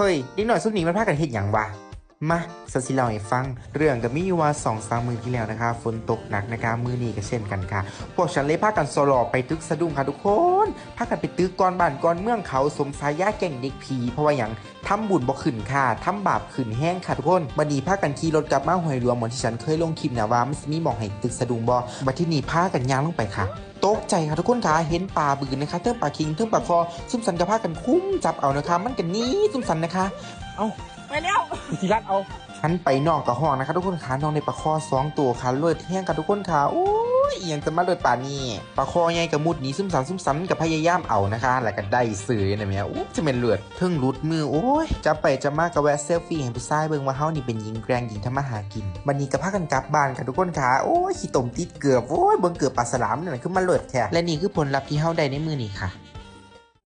ฮ้ยเด็กหน่อยสุดนี้มันพากันเฮ็ดหยังวะมาสสิเล่าให้ฟัง เรื่องก็มีว่าสองสามมือที่แล้วนะคะ ฝนตกหนักนะคะ มือนี้ก็เช่นกันค่ะ พวกฉันเลยพากันโซโลอไปตึกสะดุ้งค่ะทุกคนพากันไปตึกก่อนบ้านก่อนเมืองเขาสมสายาแก่งเด็กผี เพราะว่าอย่างทำบุญบ่ขึ้นค่ะทำบาปขึ้นแห้งค่ะทุกคนบัดนี้พากันขี่รถกลับมาหวยรวมเหมือนที่ฉันเคยลงคลิปนะว่ามันสิมีหมองให้ตึกสะดุ้งบ่บัดที่นี่พากันย่างลงไปค่ะตกใจค่ะทุกคนค่ะเห็นปลาบืนนะคะเทิงปลาคิงเทิงปลาคอซุ่มสันกระพากันคุ้มจับเอานะคะ มันกันนี้ซุ่มสันนะคะไปแล้วสิรัดเอาฉันไปนอกกับห้องนะคะทุกคนค่ะน้องในปลาคอสองตัวค่ะเลือดแห้งค่ะทุกคนค่ะโอ้ ยอยังจะมาเลือดป่านี่ปลาคอใหญ่กับมุดหนีซุ่มสันซุ่มสันกับพยายามเอานะคะ แล้วก็ได้เสือนะเม่โอ้จะเป็นเลือดเทิงรุดมือโอ้ยจะไปจะมากกับแวะเซลฟี่เห็นผู้ชายเบิ่งว่าเฮานี่เป็นหญิงแกร่งหญิงทำมาหากินบันนี้กับพากันกลับบ้านค่ะทุกคนค่ะโอ้ยขี้ตมติดเกือบโอ้ยเบิ่งเกือบปลาสลามนั่นคือมาเลือดแท้และนี่คือผลลัพธ์ที่เฮาได้ในมือนี้ค่ะ